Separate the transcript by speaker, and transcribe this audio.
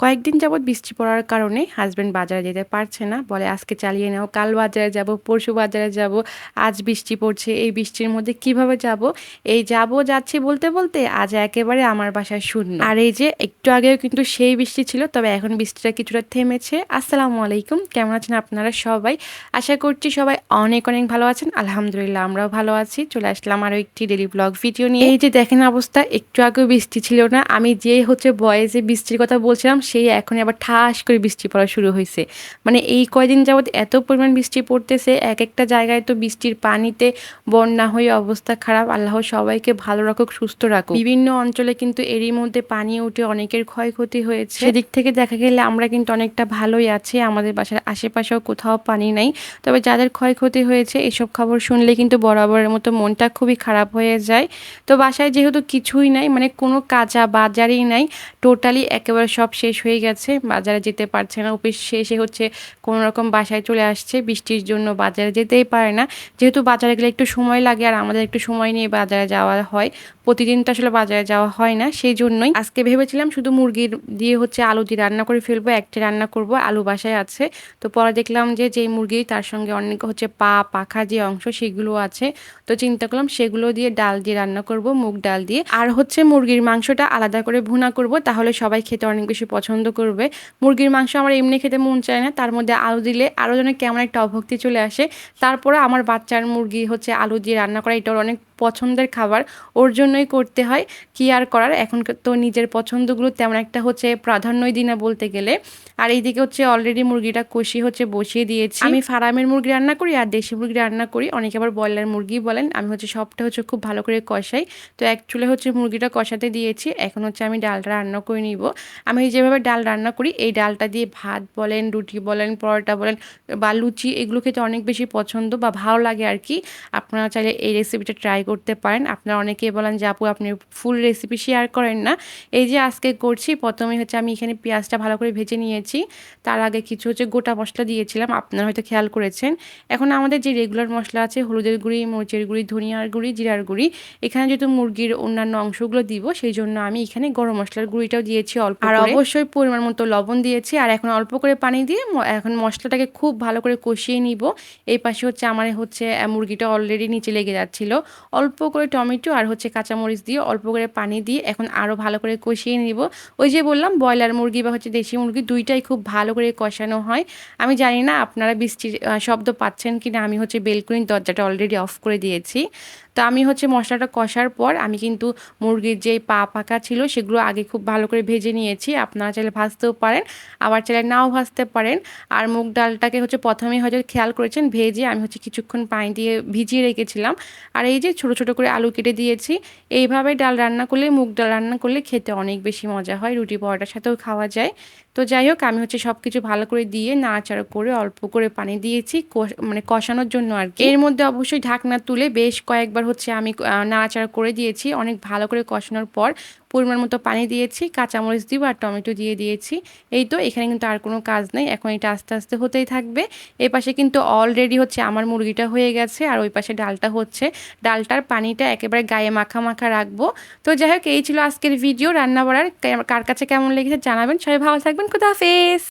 Speaker 1: কয়েকদিন যাবৎ বৃষ্টি পড়ার কারণে হাজব্যান্ড বাজারে যেতে পারছে না। বলে, আজকে চালিয়ে নাও, কাল বাজারে যাব, পরশু বাজারে যাব, আজ বৃষ্টি পড়ছে, এই বৃষ্টির মধ্যে কীভাবে যাব? এই যাব যাচ্ছি বলতে বলতে আজ একেবারে আমার বাসায় শূন্য। আর এই যে, একটু আগেও কিন্তু সেই বৃষ্টি ছিল, তবে এখন বৃষ্টিটা কিছুটা থেমেছে। আসসালামু আলাইকুম, কেমন আছেন আপনারা সবাই? আশা করছি সবাই অনেক অনেক ভালো আছেন। আলহামদুলিল্লাহ, আমরাও ভালো আছি। চলে আসলাম আরও একটি ডেলি ব্লগ ভিডিও নিয়ে। এই যে, দেখেন অবস্থা, একটু আগেও বৃষ্টি ছিল না। আমি যে হচ্ছে বয়েজে বৃষ্টির কথা বলছিলাম সেই এখন আবার ঠাস করে বৃষ্টি পড়া শুরু হয়েছে মানে এই কয়দিন যাবৎ এত পরিমাণ বৃষ্টি পড়তেছে এক একটা জায়গায় তো বৃষ্টির পানিতে বন্যা হয়ে অবস্থা খারাপ। আল্লাহ সবাইকে ভালো রাখুক, সুস্থ রাখুক। বিভিন্ন অঞ্চলে কিন্তু এরই মধ্যে পানি উঠে অনেকের ক্ষয়ক্ষতি হয়েছে। সেদিক থেকে দেখা গেলে আমরা কিন্তু অনেকটা ভালোই আছি, আমাদের বাসার আশেপাশেও কোথাও পানি নাই। তবে যাদের ক্ষয়ক্ষতি হয়েছে, এসব খবর শুনলে কিন্তু বরাবরের মতো মনটা খুবই খারাপ হয়ে যায়। তো বাসায় যেহেতু কিছুই নাই মানে কোনো কাঁচা বাজারই নাই, টোটালি একেবারে সব শেষ হয়ে গেছে, বাজারে যেতে পারছে না। অফিস শেষে হচ্ছে কোনো রকম বাসায় চলে আসছে, বৃষ্টির জন্য বাজারে যেতেই পারে না। যেহেতু বাজারে গেলে একটু সময় লাগে আর আমাদের একটু সময় নিয়ে বাজারে যাওয়া হয় প্রতিদিন তো আসলে বাজারে যাওয়া হয় না, সেই জন্যই আজকে ভেবেছিলাম শুধু মুরগির দিয়ে হচ্ছে আলু দিয়ে রান্না করে ফেলব, একটা রান্না করব, আলু বাসায় আছে। তো পরে দেখলাম যে যেই মুরগি তার সঙ্গে অনেক হচ্ছে পা, পাখা যে অংশ সেগুলো আছে, তো চিন্তা করলাম সেগুলো দিয়ে ডাল দিয়ে রান্না করব, মুগ ডাল দিয়ে। আর হচ্ছে মুরগির মাংসটা আলাদা করে ভুনা করব, তাহলে সবাই খেতে অনেক বেশি পছন্দ করবে। মুরগির মাংস আমার এমনি খেতে মন চায় না, তার মধ্যে আলু দিলে আরও যেন কেমন একটা অভক্তি চলে আসে। তারপরে আমার বাচ্চার মুরগি হচ্ছে আলু দিয়ে রান্না করা এটা অনেক পছন্দের খাবার ওর জন্যই করতে হয় কি আর করার। এখন তো নিজের পছন্দগুলো তেমন একটা হচ্ছে প্রাধান্যই দিই না বলতে গেলে। আর এইদিকে হচ্ছে অলরেডি মুরগিটা কষি হচ্ছে বসিয়ে দিয়েছি। আমি ফার্মের মুরগি রান্না করি আর দেশি মুরগি রান্না করি। অনেকে আবার ব্রয়লার মুরগি বলেন। আমি হচ্ছে সবটা হচ্ছে খুব ভালো করে কষাই। তো এক চুলে হচ্ছে মুরগিটা কষাতে দিয়েছি। এখন হচ্ছে আমি ডালটা রান্না করে নিব। আমি যেভাবে ডাল রান্না করি, এই ডালটা দিয়ে ভাত বলেন, রুটি বলেন, পরোটা বলেন বা লুচি, এগুলো খেতে অনেক বেশি পছন্দ বা ভালো লাগে আর কি। আপনারা চাইলে এই রেসিপিটা ট্রাই করতে পারেন। আপনারা অনেকেই বলেন যে আপু আপনি ফুল রেসিপি শেয়ার করেন না। এই যে আজকে করছি প্রথমে হচ্ছে আমি এখানে পেঁয়াজটা ভালো করে ভেজে নিয়েছি। তার আগে কিছু হচ্ছে গোটা মশলা দিয়েছিলাম আপনারা হয়তো খেয়াল করেছেন। এখন আমাদের যে রেগুলার মশলা আছে হলুদের গুঁড়ি মরিচের গুঁড়ি ধনিয়ার গুঁড়ি জিরার গুঁড়ি এখানে যেহেতু মুরগির অন্যান্য অংশগুলো দিব সেই জন্য আমি এখানে গরম মশলার গুঁড়িটাও দিয়েছি অল্প আর অবশ্যই পরিমাণ মতো লবণ দিয়েছি আর এখন অল্প করে পানি দিয়ে এখন মশলাটাকে খুব ভালো করে কষিয়ে নিব। এই পাশে হচ্ছে আমার হচ্ছে মুরগিটা অলরেডি নিচে লেগে যাচ্ছিল। অল্প করে টমেটো আর হচ্ছে কাঁচামরিচ দিয়ে অল্প করে পানি দিয়ে এখন আরও ভালো করে কষিয়ে নিব। ওই যে বললাম, ব্রয়লার মুরগি বা হচ্ছে দেশি মুরগি দুইটাই খুব ভালো করে কষানো হয়। আমি জানি না আপনারা বৃষ্টির শব্দ পাচ্ছেন কি না আমি হচ্ছে বেলকুনির দরজাটা অলরেডি অফ করে দিয়েছি। তো আমি হচ্ছে মশলাটা কষার পর আমি কিন্তু মুরগির যে পা পাকা ছিল সেগুলো আগে খুব ভালো করে ভেজে নিয়েছি। আপনারা চাইলে ভাজতেও পারেন, আবার চাইলে নাও ভাজতে পারেন। আর মুগ ডালটাকে হচ্ছে প্রথমেই হয়তো খেয়াল করেছেন, ভেজে আমি হচ্ছে কিছুক্ষণ পানি দিয়ে ভিজিয়ে রেখেছিলাম। আর এই যে ছোট ছোট করে আলু কেটে দিয়েছি। এইভাবে ডাল রান্না করলে, মুগ ডাল রান্না করলে খেতে অনেক বেশি মজা হয়, রুটি পরোটার সাথেও খাওয়া যায়। তো যাই হোক, আমি হচ্ছে সব কিছু ভালো করে দিয়ে নাড়াচাড়া করে অল্প করে পানি দিয়েছি মানে কষানোর জন্য আর কি। এর মধ্যে অবশ্যই ঢাকনা তুলে বেশ কয়েকবার হচ্ছে আমি নাড়াচাড়া করে দিয়েছি। অনেক ভালো করে কষানোর পর পরিমাণ মতো পানি দিয়েছি, কাঁচামরিচ দিব আর টমেটো দিয়ে দিয়েছি। এই তো, এখানে কিন্তু আর কোনো কাজ নেই। এখন এটা আস্তে আস্তে হতেই থাকবে। এই পাশে কিন্তু অলরেডি হচ্ছে আমার মুরগিটা হয়ে গেছে আর ওই পাশে ডালটা হচ্ছে। ডালটার পানিটা একেবারে গায়ে মাখা মাখা রাখব। তো যাই হোক, এই ছিল আজকের ভিডিও রান্না বাড়ার কার কাছে কেমন লেগেছে জানাবেন। সবাই ভালো Banco da Vez!